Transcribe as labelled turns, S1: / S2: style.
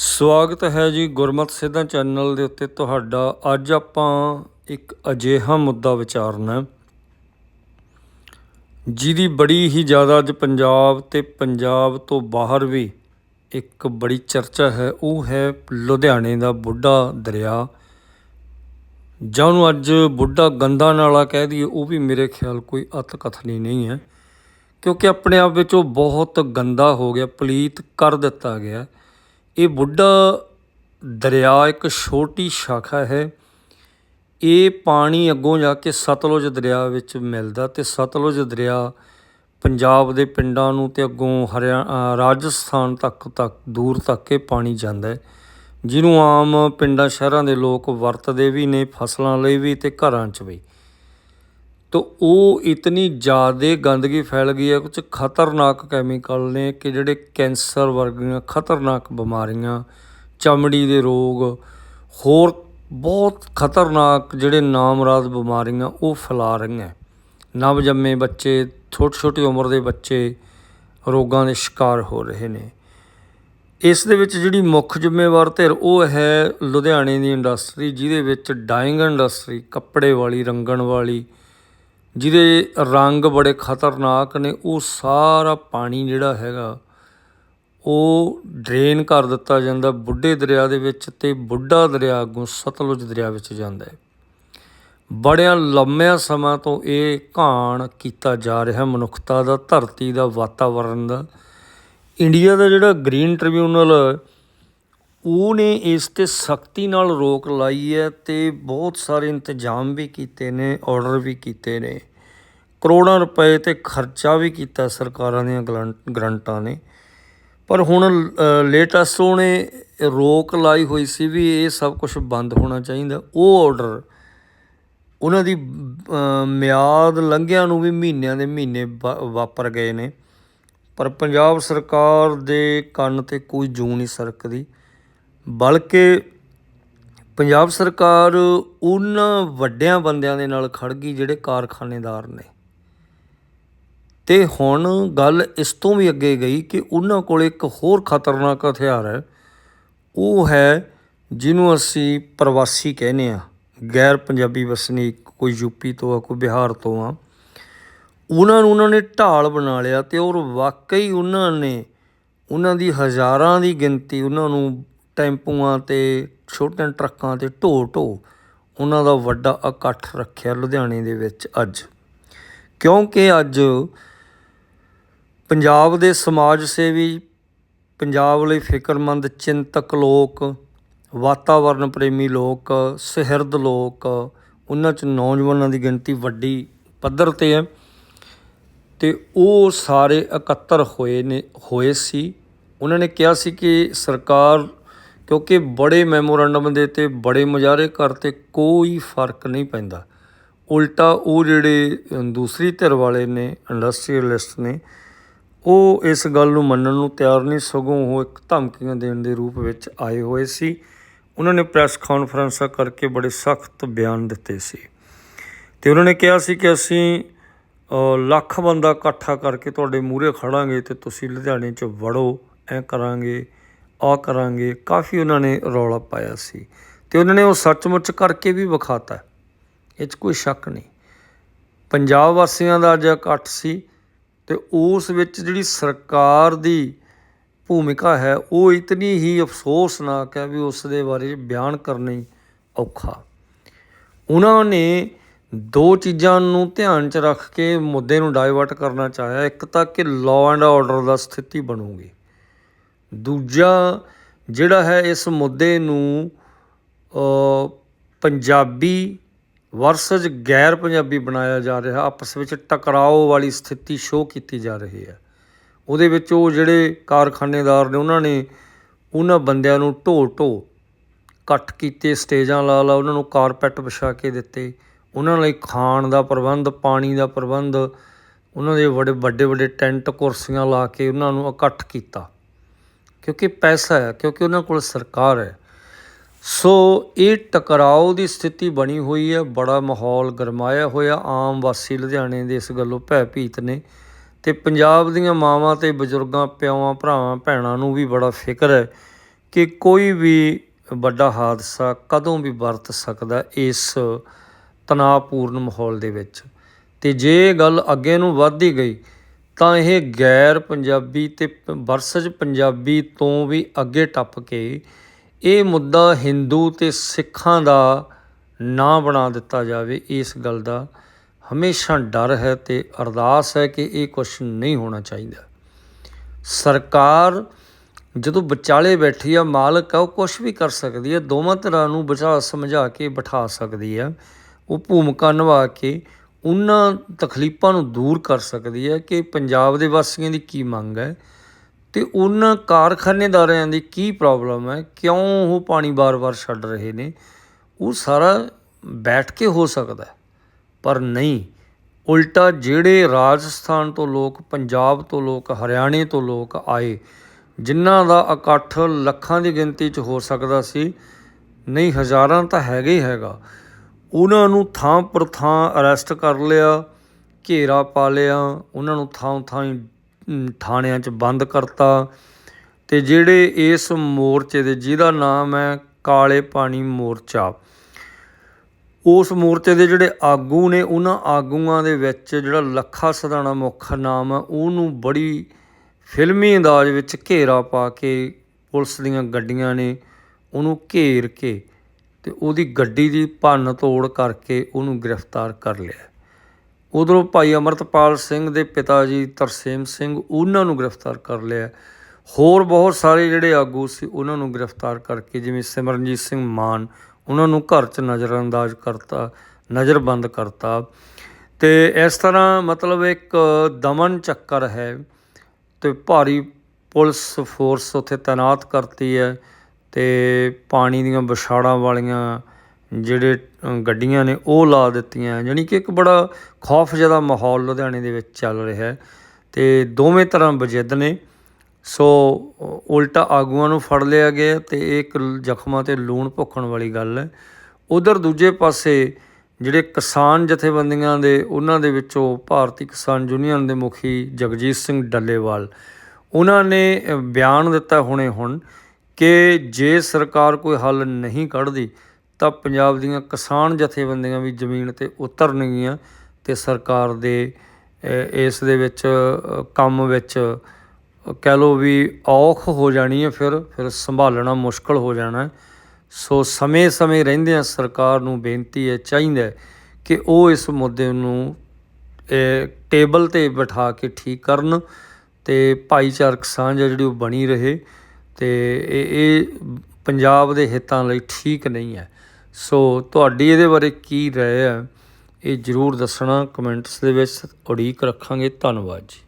S1: ਸਵਾਗਤ ਹੈ ਜੀ ਗੁਰਮਤ ਸਿੱਧਾ ਚੈਨਲ ਦੇ ਉੱਤੇ ਤੁਹਾਡਾ। ਅੱਜ ਆਪਾਂ ਇੱਕ ਅਜਿਹਾ ਮੁੱਦਾ ਵਿਚਾਰਨਾ ਜਿਹਦੀ ਬੜੀ ਹੀ ਜ਼ਿਆਦਾ ਅੱਜ ਪੰਜਾਬ ਤੇ ਪੰਜਾਬ ਤੋਂ ਬਾਹਰ ਵੀ ਇੱਕ ਬੜੀ ਚਰਚਾ ਹੈ, ਉਹ ਹੈ ਲੁਧਿਆਣੇ ਦਾ ਬੁੱਢਾ ਦਰਿਆ। ਜਾਂ ਉਹਨੂੰ ਅੱਜ ਬੁੱਢਾ ਗੰਦਾ ਨਾਲਾ ਕਹਿ ਦਈਏ, ਉਹ ਵੀ ਮੇਰੇ ਖਿਆਲ ਕੋਈ ਅਤ ਕਥਨੀ ਨਹੀਂ ਹੈ, ਕਿਉਂਕਿ ਆਪਣੇ ਆਪ ਵਿੱਚ ਉਹ ਬਹੁਤ ਗੰਦਾ ਹੋ ਗਿਆ, ਪਲੀਤ ਕਰ ਦਿੱਤਾ ਗਿਆ। ਇਹ ਬੁੱਢਾ ਦਰਿਆ ਇੱਕ ਛੋਟੀ ਸ਼ਾਖਾ ਹੈ। ਇਹ ਪਾਣੀ ਅੱਗੋਂ ਜਾ ਕੇ ਸਤਲੁਜ ਦਰਿਆ ਵਿੱਚ ਮਿਲਦਾ ਅਤੇ ਸਤਲੁਜ ਦਰਿਆ ਪੰਜਾਬ ਦੇ ਪਿੰਡਾਂ ਨੂੰ ਤੇ ਅੱਗੋਂ ਹਰਿਆ ਰਾਜਸਥਾਨ ਤੱਕ ਤੱਕ, ਦੂਰ ਤੱਕ ਇਹ ਪਾਣੀ ਜਾਂਦਾ ਹੈ। ਜਿਹਨੂੰ ਆਮ ਪਿੰਡਾਂ, ਸ਼ਹਿਰਾਂ ਦੇ ਲੋਕ ਵਰਤਦੇ ਵੀ ਨੇ, ਫਸਲਾਂ ਲਈ ਵੀ ਤੇ ਘਰਾਂ 'ਚ ਵੀ। ਤੋ ਉਹ ਇਤਨੀ ਜ਼ਿਆਦਾ ਗੰਦਗੀ ਫੈਲ ਗਈ ਹੈ ਕੁਝ ਖਤਰਨਾਕ ਕੈਮੀਕਲ ਨੇ ਕਿ ਜਿਹੜੇ ਕੈਂਸਰ ਵਰਗੀਆਂ ਖਤਰਨਾਕ ਬਿਮਾਰੀਆਂ, ਚਮੜੀ ਦੇ ਰੋਗ, ਹੋਰ ਬਹੁਤ ਖਤਰਨਾਕ ਜਿਹੜੇ ਨਾਮਰਾਦ ਬਿਮਾਰੀਆਂ ਉਹ ਫੈਲਾ ਰਹੀਆਂ ਨਵ ਜੰਮੇ ਬੱਚੇ ਛੋਟੀ ਛੋਟੀ ਉਮਰ ਦੇ ਬੱਚੇ ਰੋਗਾਂ ਦੇ ਸ਼ਿਕਾਰ ਹੋ ਰਹੇ ਨੇ। ਇਸ ਦੇ ਵਿੱਚ ਜਿਹੜੀ ਮੁੱਖ ਜ਼ਿੰਮੇਵਾਰ ਧਿਰ ਉਹ ਹੈ ਲੁਧਿਆਣੇ ਦੀ ਇੰਡਸਟਰੀ ਜਿਹਦੇ ਵਿੱਚ ਡਾਈਂਗ ਇੰਡਸਟਰੀ ਕੱਪੜੇ ਵਾਲੀ, ਰੰਗਣ ਵਾਲੀ ਜਿਹਦੇ ਰੰਗ ਬੜੇ ਖਤਰਨਾਕ ਨੇ, ਉਹ ਸਾਰਾ ਪਾਣੀ ਜਿਹੜਾ ਹੈਗਾ, ਉਹ ਡਰੇਨ ਕਰ ਦਿੱਤਾ ਜਾਂਦਾ ਬੁੱਢੇ ਦਰਿਆ ਦੇ ਵਿੱਚ ਤੇ ਬੁੱਢਾ ਦਰਿਆ ਅੱਗੋਂ ਸਤਲੁਜ ਦਰਿਆ ਵਿੱਚ ਜਾਂਦਾ ਹੈ। ਬੜਿਆਂ ਲੰਮਿਆਂ ਸਮਾਂ ਤੋਂ ਇਹ ਘਾਣ ਕੀਤਾ ਜਾ ਰਿਹਾ, ਮਨੁੱਖਤਾ ਦਾ, ਧਰਤੀ ਦਾ ਵਾਤਾਵਰਣ ਦਾ। ਇੰਡੀਆ ਦਾ ਜਿਹੜਾ ਗ੍ਰੀਨ ਟ੍ਰਿਬਿਊਨਲ ਉਹਨੇ ਇਸ ਤੇ ਸਖਤੀ ਨਾਲ ਰੋਕ ਲਾਈ ਹੈ ਤੇ ਬਹੁਤ ਸਾਰੇ ਇੰਤਜ਼ਾਮ ਵੀ ਕੀਤੇ ਨੇ, ਆਰਡਰ ਵੀ ਕੀਤੇ ਨੇ। ਕਰੋੜਾਂ ਰੁਪਏ ਤੇ ਖਰਚਾ ਵੀ ਕੀਤਾ ਸਰਕਾਰਾਂ ਦੀਆਂ ਗਲੰ- ਗਰੰਟਾਂ ਨੇ। ਪਰ ਹੁਣ ਲੇਟੈਸਟ ਉਹਨੇ ਰੋਕ ਲਾਈ ਹੋਈ ਸੀ ਵੀ ਇਹ ਸਭ ਕੁਝ ਬੰਦ ਹੋਣਾ ਚਾਹੀਦਾ। ਉਹ ਆਰਡਰ ਉਹਨਾਂ ਦੀ ਮਿਆਦ ਲੰਘਿਆਂ ਨੂੰ ਵੀ ਮਹੀਨਿਆਂ ਦੇ ਮਹੀਨੇ ਵਾ- ਵਾਪਰ ਗਏ ਨੇ। ਪਰ ਪੰਜਾਬ ਸਰਕਾਰ ਦੇ ਕੰਨ ਤੇ ਕੋਈ ਜੂੰ ਨਹੀਂ ਸਰਕਦੀ। ਬਲਕਿ ਪੰਜਾਬ ਸਰਕਾਰ ਉਹਨਾਂ ਵੱਡਿਆਂ ਬੰਦਿਆਂ ਦੇ ਨਾਲ ਖੜ ਗਈ ਜਿਹੜੇ ਕਾਰਖਾਨੇਦਾਰ ਨੇ। ਤੇ ਹੁਣ ਗੱਲ ਇਸ ਤੋਂ ਵੀ ਅੱਗੇ ਗਈ ਕਿ ਉਹਨਾਂ ਕੋਲ ਇੱਕ ਹੋਰ ਖਤਰਨਾਕ ਹਥਿਆਰ ਹੈ। ਉਹ ਹੈ ਜਿਹਨੂੰ ਅਸੀਂ ਪ੍ਰਵਾਸੀ ਕਹਿੰਦੇ ਆ ਗੈਰ ਪੰਜਾਬੀ ਵਸਨੀਕ, ਕੋਈ ਯੂਪੀ ਤੋਂ ਆ, ਕੋਈ ਬਿਹਾਰ ਤੋਂ ਆ। ਉਹਨਾਂ ਨੂੰ ਉਹਨਾਂ ਨੇ ਢਾਲ ਬਣਾ ਲਿਆ ਤੇ ਔਰ ਵਾਕਈ ਉਹਨਾਂ ਨੇ ਉਹਨਾਂ ਦੀ ਹਜ਼ਾਰਾਂ ਦੀ ਗਿਣਤੀ ਉਹਨਾਂ ਨੂੰ ਟੈਂਪੂਆਂ ਤੇ ਛੋਟੇ ਟਰੱਕਾਂ ਤੇ ਢੋ ਢੋ ਉਹਨਾਂ ਦਾ ਵੱਡਾ ਇਕੱਠ ਰੱਖਿਆ ਲੁਧਿਆਣੇ ਦੇ ਵਿੱਚ ਅੱਜ। ਕਿਉਂਕਿ ਅੱਜ ਪੰਜਾਬ ਦੇ ਸਮਾਜ ਸੇਵੀ, ਪੰਜਾਬ ਲਈ ਫਿਕਰਮੰਦ, ਚਿੰਤਕ ਲੋਕ, ਵਾਤਾਵਰਨ ਪ੍ਰੇਮੀ ਲੋਕ, ਸੁਹਿਰਦ ਲੋਕ, ਉਹਨਾਂ 'ਚ ਨੌਜਵਾਨਾਂ ਦੀ ਗਿਣਤੀ ਵੱਡੀ ਪੱਧਰ ਤੇ ਹੈ ਤੇ ਉਹ ਸਾਰੇ ਇਕੱਤਰ ਹੋਏ ਨੇ, ਹੋਏ ਸੀ। ਉਹਨਾਂ ਨੇ ਕਿਹਾ ਸੀ ਕਿ ਸਰਕਾਰ, ਕਿਉਂਕਿ ਬੜੇ ਮੈਮੋਰੰਡਮ ਦੇ ਤੇ ਬੜੇ ਮੁਜ਼ਾਹਰੇ ਕਰਤੇ ਕੋਈ ਫ਼ਰਕ ਨਹੀਂ ਪੈਂਦਾ। ਉਲਟਾ ਉਹ ਜਿਹੜੇ ਦੂਸਰੀ ਧਿਰ ਵਾਲੇ ਨੇ, ਇੰਡਸਟਰੀਅਲਿਸਟ ਨੇ ਉਹ ਇਸ ਗੱਲ ਨੂੰ ਮੰਨਣ ਨੂੰ ਤਿਆਰ ਨਹੀਂ, ਸਗੋਂ ਉਹ ਇੱਕ ਧਮਕੀਆਂ ਦੇਣ ਦੇ ਰੂਪ ਵਿੱਚ ਆਏ ਹੋਏ ਸੀ। ਉਹਨਾਂ ਨੇ ਪ੍ਰੈਸ ਕਾਨਫਰੰਸਾਂ ਕਰਕੇ ਬੜੇ ਸਖਤ ਬਿਆਨ ਦਿੱਤੇ ਸੀ। ਤੇ ਉਹਨਾਂ ਨੇ ਕਿਹਾ ਸੀ ਕਿ ਅਸੀਂ ਲੱਖ ਬੰਦਾ ਇਕੱਠਾ ਕਰਕੇ ਤੁਹਾਡੇ ਮੂਹਰੇ ਖੜਾਂਗੇ ਤੇ ਤੁਸੀਂ ਲੁਧਿਆਣੇ 'ਚ ਵੜੋ, ਐ ਕਰਾਂਗੇ ਆ ਕਰਾਂਗੇ। ਕਾਫੀ ਉਹਨਾਂ ਨੇ ਰੌਲਾ ਪਾਇਆ ਸੀ। ਤੇ ਉਹਨਾਂ ਨੇ ਉਹ ਸੱਚਮੁੱਚ ਕਰਕੇ ਵੀ ਵਿਖਾਤਾ। ਇਹ 'ਚ ਕੋਈ ਸ਼ੱਕ ਨਹੀਂ। ਪੰਜਾਬ ਵਾਸੀਆਂ ਦਾ ਅੱਜ ਇਕੱਠ ਸੀ। ਅਤੇ ਉਸ ਵਿੱਚ ਜਿਹੜੀ ਸਰਕਾਰ ਦੀ ਭੂਮਿਕਾ ਹੈ, ਉਹ ਇਤਨੀ ਹੀ ਅਫਸੋਸਨਾਕ ਹੈ ਵੀ ਉਸ ਦੇ ਬਾਰੇ ਬਿਆਨ ਕਰਨਾ ਔਖਾ। ਉਹਨਾਂ ਨੇ ਦੋ ਚੀਜ਼ਾਂ ਨੂੰ ਧਿਆਨ 'ਚ ਰੱਖ ਕੇ ਮੁੱਦੇ ਨੂੰ ਡਾਇਵਰਟ ਕਰਨਾ ਚਾਹਿਆ। ਇੱਕ ਤਾਂ ਕਿ ਲਾਅ ਐਂਡ ਆਰਡਰ ਦਾ ਸਥਿਤੀ ਬਣੂਗੀ। ਦੂਜਾ ਜਿਹੜਾ ਹੈ, ਇਸ ਮੁੱਦੇ ਨੂੰ ਪੰਜਾਬੀ ਵਰਸਜ ਗੈਰ ਪੰਜਾਬੀ ਬਣਾਇਆ ਜਾ ਰਿਹਾ, ਆਪਸ ਵਿੱਚ ਟਕਰਾਓ ਵਾਲੀ ਸਥਿਤੀ ਸ਼ੋਅ ਕੀਤੀ ਜਾ ਰਹੀ ਹੈ। ਉਹਦੇ ਵਿੱਚ ਉਹ ਜਿਹੜੇ ਕਾਰਖਾਨੇਦਾਰ ਨੇ, ਉਹਨਾਂ ਨੇ ਉਹਨਾਂ ਬੰਦਿਆਂ ਨੂੰ ਢੋ ਢੋ ਇਕੱਠ ਕੀਤੇ, ਸਟੇਜਾਂ ਲਾ ਲਾ, ਉਹਨਾਂ ਨੂੰ ਕਾਰਪੈਟ ਵਿਛਾ ਕੇ ਦਿੱਤੇ। ਉਹਨਾਂ ਲਈ ਖਾਣ ਦਾ ਪ੍ਰਬੰਧ, ਪਾਣੀ ਦਾ ਪ੍ਰਬੰਧ, ਉਹਨਾਂ ਦੇ ਬੜੇ ਵੱਡੇ ਵੱਡੇ ਟੈਂਟ ਕੁਰਸੀਆਂ ਲਾ ਕੇ ਉਹਨਾਂ ਨੂੰ ਇਕੱਠ ਕੀਤਾ। ਕਿਉਂਕਿ ਪੈਸਾ ਹੈ, ਕਿਉਂਕਿ ਉਹਨਾਂ ਕੋਲ ਸਰਕਾਰ ਹੈ। ਸੋ ਇਹ ਟਕਰਾਓ ਦੀ ਸਥਿਤੀ ਬਣੀ ਹੋਈ ਹੈ। ਬੜਾ ਮਾਹੌਲ ਗਰਮਾਇਆ ਹੋਇਆ। ਆਮ ਵਾਸੀ ਲੁਧਿਆਣੇ ਦੇ ਇਸ ਗੱਲੋਂ ਭੈ ਭੀਤ ਨੇ ਤੇ ਪੰਜਾਬ ਦੀਆਂ ਮਾਵਾਂ ਤੇ ਬਜ਼ੁਰਗਾਂ ਪਿਓਾਂ ਭਰਾਵਾਂ, ਭੈਣਾਂ ਨੂੰ ਵੀ ਬੜਾ ਫਿਕਰ ਹੈ ਕਿ ਕੋਈ ਵੀ ਵੱਡਾ ਹਾਦਸਾ ਕਦੋਂ ਵੀ ਵਰਤ ਸਕਦਾ ਇਸ ਤਣਾਅਪੂਰਨ ਮਾਹੌਲ ਦੇ ਵਿੱਚ। ਤੇ ਜੇ ਇਹ ਗੱਲ ਅੱਗੇ ਨੂੰ ਵੱਧਦੀ ਗਈ, ਤਾਂ ਇਹ ਗੈਰ ਪੰਜਾਬੀ ਤੇ ਪ- ਵਰਸਜ ਪੰਜਾਬੀ ਤੋਂ ਵੀ ਅੱਗੇ ਟੱਪ ਕੇ ਇਹ ਮੁੱਦਾ ਹਿੰਦੂ ਅਤੇ ਸਿੱਖਾਂ ਦਾ ਨਾ ਬਣਾ ਦਿੱਤਾ ਜਾਵੇ, ਇਸ ਗੱਲ ਦਾ ਹਮੇਸ਼ਾ ਡਰ ਹੈ ਅਤੇ ਅਰਦਾਸ ਹੈ ਕਿ ਇਹ ਕੁਝ ਨਹੀਂ ਹੋਣਾ ਚਾਹੀਦਾ। ਸਰਕਾਰ ਜਦੋਂ ਵਿਚਾਲੇ ਬੈਠੀ ਆ, ਮਾਲਕ ਆ, ਉਹ ਕੁਝ ਵੀ ਕਰ ਸਕਦੀ ਹੈ ਦੋਵਾਂ ਤਰ੍ਹਾਂ ਨੂੰ ਬਚਾ, ਸਮਝਾ ਕੇ ਬਿਠਾ ਸਕਦੀ ਆ, ਉਹ ਭੂਮਿਕਾ ਨਿਭਾ ਕੇ ਉਹਨਾਂ ਤਕਲੀਫਾਂ ਨੂੰ ਦੂਰ ਕਰ ਸਕਦੀ ਹੈ ਕਿ ਪੰਜਾਬ ਦੇ ਵਾਸੀਆਂ ਦੀ ਕੀ ਮੰਗ ਹੈ। ਅਤੇ ਉਹਨਾਂ ਕਾਰਖਾਨੇਦਾਰਾਂ ਦੀ ਕੀ ਪ੍ਰੋਬਲਮ ਹੈ? ਕਿਉਂ ਉਹ ਪਾਣੀ ਵਾਰ ਵਾਰ ਛੱਡ ਰਹੇ ਨੇ? ਉਹ ਸਾਰਾ ਬੈਠ ਕੇ ਹੋ ਸਕਦਾ ਪਰ ਨਹੀਂ। ਉਲਟਾ ਜਿਹੜੇ ਰਾਜਸਥਾਨ ਤੋਂ ਲੋਕ, ਪੰਜਾਬ ਤੋਂ ਲੋਕ, ਹਰਿਆਣੇ ਤੋਂ ਲੋਕ ਆਏ, ਜਿਨ੍ਹਾਂ ਦਾ ਇਕੱਠ ਲੱਖਾਂ ਦੀ ਗਿਣਤੀ 'ਚ ਹੋ ਸਕਦਾ ਸੀ, ਨਹੀਂ, ਹਜ਼ਾਰਾਂ ਤਾਂ ਹੈਗਾ ਹੀ ਹੈਗਾ। ਉਹਨਾਂ ਨੂੰ ਥਾਂ ਪਰ ਥਾਂ ਅਰੈਸਟ ਕਰ ਲਿਆ, ਘੇਰਾ ਪਾ ਲਿਆ ਉਹਨਾਂ ਨੂੰ ਥਾਂ ਥਾਂ ਹੀ ਥਾਣਿਆਂ 'ਚ ਬੰਦ ਕਰਤਾ। ਅਤੇ ਜਿਹੜੇ ਇਸ ਮੋਰਚੇ ਦੇ, ਜਿਹਦਾ ਨਾਮ ਹੈ ਕਾਲੇ ਪਾਣੀ ਮੋਰਚਾ, ਉਸ ਮੋਰਚੇ ਦੇ ਜਿਹੜੇ ਆਗੂ ਨੇ, ਉਹਨਾਂ ਆਗੂਆਂ ਦੇ ਵਿੱਚ ਜਿਹੜਾ ਲੱਖਾ ਸਦਾਣਾ ਮੁੱਖ ਨਾਮ ਹੈ, ਉਹਨੂੰ ਬੜੀ ਫਿਲਮੀ ਅੰਦਾਜ਼ ਵਿੱਚ ਘੇਰਾ ਪਾ ਕੇ ਪੁਲਿਸ ਦੀਆਂ ਗੱਡੀਆਂ ਨੇ ਉਹਨੂੰ ਘੇਰ ਕੇ ਤੇ ਉਹਦੀ ਗੱਡੀ ਦੀ ਭੰਨ ਤੋੜ ਕਰਕੇ ਉਹਨੂੰ ਗ੍ਰਿਫਤਾਰ ਕਰ ਲਿਆ। ਉਧਰੋਂ ਭਾਈ ਅਮਰਤਪਾਲ ਸਿੰਘ ਦੇ ਪਿਤਾ ਜੀ ਤਰਸੇਮ ਸਿੰਘ ਉਹਨਾਂ ਨੂੰ ਗ੍ਰਿਫਤਾਰ ਕਰ ਲਿਆ ਹੋਰ ਬਹੁਤ ਸਾਰੇ ਜਿਹੜੇ ਆਗੂ ਸੀ, ਉਹਨਾਂ ਨੂੰ ਗ੍ਰਿਫਤਾਰ ਕਰਕੇ ਜਿਵੇਂ ਸਿਮਰਨਜੀਤ ਸਿੰਘ ਮਾਨ, ਉਹਨਾਂ ਨੂੰ ਘਰ 'ਚ ਨਜ਼ਰਅੰਦਾਜ਼ ਕਰਤਾ, ਨਜ਼ਰਬੰਦ ਕਰਤਾ। ਤੇ ਇਸ ਤਰ੍ਹਾਂ ਮਤਲਬ ਇੱਕ ਦਮਨ ਚੱਕਰ ਹੈ ਤੇ ਭਾਰੀ ਪੁਲਿਸ ਫੋਰਸ ਉੱਥੇ ਤਾਇਨਾਤ ਕਰਤੀ ਹੈ ਤੇ ਪਾਣੀ ਦੀਆਂ ਵਿਛਾੜਾਂ ਵਾਲੀਆਂ ਜਿਹੜੇ ਗੱਡੀਆਂ ਨੇ, ਉਹ ਲਾ ਦਿੱਤੀਆਂ। ਜਾਣੀ ਕਿ ਇੱਕ ਬੜਾ ਖੌਫਜ਼ਦਾ ਮਾਹੌਲ ਲੁਧਿਆਣੇ ਦੇ ਵਿੱਚ ਚੱਲ ਰਿਹਾ ਅਤੇ ਦੋਵੇਂ ਤਰ੍ਹਾਂ ਵਜਿੱਦ ਨੇ। ਸੋ ਉਲਟਾ ਆਗੂਆਂ ਨੂੰ ਫੜ ਲਿਆ ਗਿਆ ਤੇ ਇਹ ਇੱਕ ਜ਼ਖਮਾਂ ਤੇ ਲੂਣ ਭੁੱਖਣ ਵਾਲੀ ਗੱਲ ਹੈ। ਉਧਰ ਦੂਜੇ ਪਾਸੇ ਜਿਹੜੇ ਕਿਸਾਨ ਜਥੇਬੰਦੀਆਂ ਦੇ, ਉਹਨਾਂ ਦੇ ਵਿੱਚੋਂ ਭਾਰਤੀ ਕਿਸਾਨ ਯੂਨੀਅਨ ਦੇ ਮੁਖੀ ਜਗਜੀਤ ਸਿੰਘ ਡੱਲੇਵਾਲ, ਉਹਨਾਂ ਨੇ ਬਿਆਨ ਦਿੱਤਾ ਹੁਣੇ ਹੁਣ ਕਿ ਜੇ ਸਰਕਾਰ ਕੋਈ ਹੱਲ ਨਹੀਂ ਕੱਢਦੀ ਤਾਂ ਪੰਜਾਬ ਦੀਆਂ ਕਿਸਾਨ ਜਥੇਬੰਦੀਆਂ ਵੀ ਜ਼ਮੀਨ ਤੇ ਉਤਰਨਗੀਆਂ ਤੇ ਸਰਕਾਰ ਦੇ ਇਸ ਦੇ ਵਿੱਚ ਕੰਮ ਵਿੱਚ ਕਹਿ ਲਓ ਵੀ ਔਖ ਹੋ ਜਾਣੀ ਹੈ ਫਿਰ ਫਿਰ ਸੰਭਾਲਣਾ ਮੁਸ਼ਕਲ ਹੋ ਜਾਣਾ ਸੋ ਸਮੇਂ-ਸਮੇਂ ਰਹਿੰਦਿਆਂ ਸਰਕਾਰ ਨੂੰ ਬੇਨਤੀ ਹੈ ਚਾਹੀਦਾ ਕਿ ਉਹ ਇਸ ਮੁੱਦੇ ਨੂੰ ਟੇਬਲ ਤੇ ਬਿਠਾ ਕੇ ਠੀਕ ਕਰਨ ਤੇ ਭਾਈਚਾਰਕ ਸਾਂਝ ਹੈ ਜਿਹੜੀ ਉਹ ਬਣੀ ਰਹੇ ਤੇ ਇਹ ਇਹ ਪੰਜਾਬ ਦੇ ਹਿੱਤਾਂ ਲਈ ਠੀਕ ਨਹੀਂ ਹੈ। ਸੋ ਤੁਹਾਡੀ ਇਹਦੇ ਬਾਰੇ ਕੀ ਰਾਏ ਹੈ, ਇਹ ਜਰੂਰ ਦੱਸਣਾ ਕਮੈਂਟਸ ਦੇ ਵਿੱਚ, ਉਡੀਕ ਰੱਖਾਂਗੇ। ਧੰਨਵਾਦ ਜੀ।